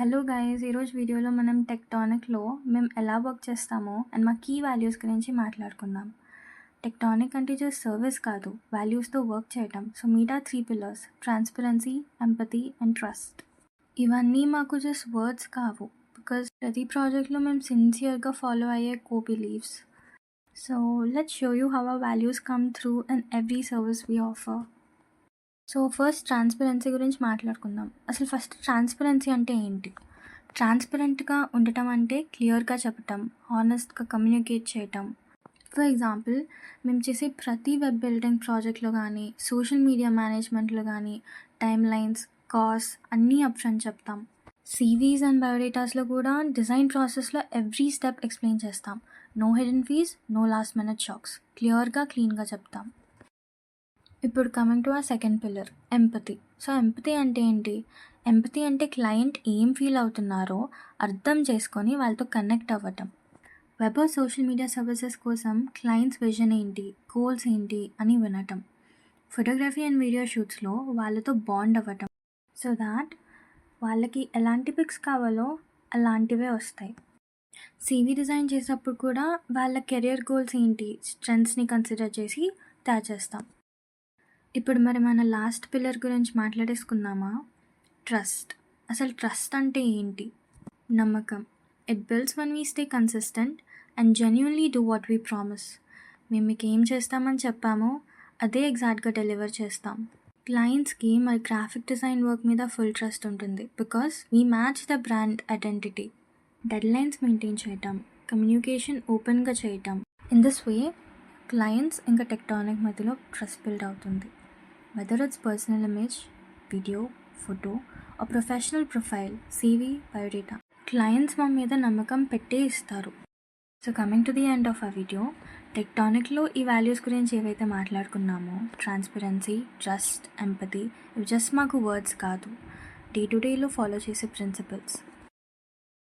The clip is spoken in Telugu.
హలో గైస్ ఈరోజు వీడియోలో మనం టెక్టానిక్లో మేము ఎలా వర్క్ చేస్తామో అండ్ మా కీ వాల్యూస్ గురించి మాట్లాడుకుందాం. టెక్టానిక్ అంటే జస్ట్ సర్వీస్ కాదు వాల్యూస్తో వర్క్ చేయటం. So Meta three pillars transparency empathy and trust ఇవన్నీ మాకు జస్ట్ వర్డ్స్ కావు బికాజ్ ప్రతి ప్రాజెక్ట్లో మేము సిన్సియర్గా ఫాలో అయ్యే core beliefs so let show you how our values come through and every service we offer so first transparency గురించి మాట్లాడుకుందాం. అసలు ఫస్ట్ ట్రాన్స్పరెన్సీ అంటే ఏంటి? ట్రాన్స్పరెంట్గా ఉండటం అంటే క్లియర్గా చెప్పటం హానెస్ట్గా కమ్యూనికేట్ చేయటం. ఫర్ ఎగ్జాంపుల్ మేము చేసే ప్రతి వెబ్ బిల్డింగ్ ప్రాజెక్ట్లో కానీ సోషల్ మీడియా మేనేజ్మెంట్లో కానీ టైం లైన్స్ కాస్ట్ అన్నీ అప్షన్ చెప్తాం. సీవీస్ అండ్ బయోడేటాస్లో కూడా డిజైన్ ప్రాసెస్లో ఎవ్రీ స్టెప్ ఎక్స్ప్లెయిన్ చేస్తాం. No hidden fees no last minute shocks. క్లియర్గా క్లీన్గా చెప్తాం. ఇప్పుడు కమింగ్ టు ఆ second pillar empathy so empathy అంటే ఏంటి? ఎంపతి అంటే క్లయింట్ ఏం ఫీల్ అవుతున్నారో అర్థం చేసుకొని వాళ్ళతో కనెక్ట్ అవ్వటం. వెబ్ సోషల్ మీడియా సర్వీసెస్ కోసం క్లయింట్స్ విజన్ ఏంటి? గోల్స్ ఏంటి? అని వినటం. ఫోటోగ్రఫీ అండ్ వీడియో షూట్స్లో వాళ్ళతో బాండ్ అవ్వటం. సో దాట్ వాళ్ళకి ఎలాంటి పిక్స్ కావాలో అలాంటివే వస్తాయి. సీవీ డిజైన్ చేసేటప్పుడు కూడా వాళ్ళ కెరియర్ గోల్స్ ఏంటి? స్ట్రెంగ్స్ని కన్సిడర్ చేసి తయారు చేస్తాం. ఇప్పుడు మరి మన లాస్ట్ పిల్లర్ గురించి మాట్లాడేసుకుందామా? ట్రస్ట్ అసలు ట్రస్ట్ అంటే ఏంటి? నమ్మకం. It builds when we stay consistent and genuinely do what we promise మేము మీకు ఏం చేస్తామని చెప్పామో అదే ఎగ్జాక్ట్గా డెలివర్ చేస్తాం. క్లయింట్స్కి మరి గ్రాఫిక్ డిజైన్ వర్క్ మీద ఫుల్ ట్రస్ట్ ఉంటుంది because we match the brand identity deadlines maintain చేయటం కమ్యూనికేషన్ ఓపెన్గా చేయటం. ఇన్ దిస్ వే క్లయింట్స్ ఇంకా టెక్టానిక్ మధ్యలో ట్రస్ట్ బిల్డ్ అవుతుంది. Whether it's personal image video photo ఆ professional profile CV biodata clients మా మీద నమ్మకం పెట్టే ఇస్తారు. So coming to the end of ఆ వీడియో టెక్టానిక్లో ఈ వాల్యూస్ గురించి ఏవైతే మాట్లాడుకున్నామో ట్రాన్స్పరెన్సీ ట్రస్ట్ ఎంపతి ఇవి జస్ట్ మాకు వర్డ్స్ కాదు. డే టు డేలో ఫాలో చేసే ప్రిన్సిపల్స్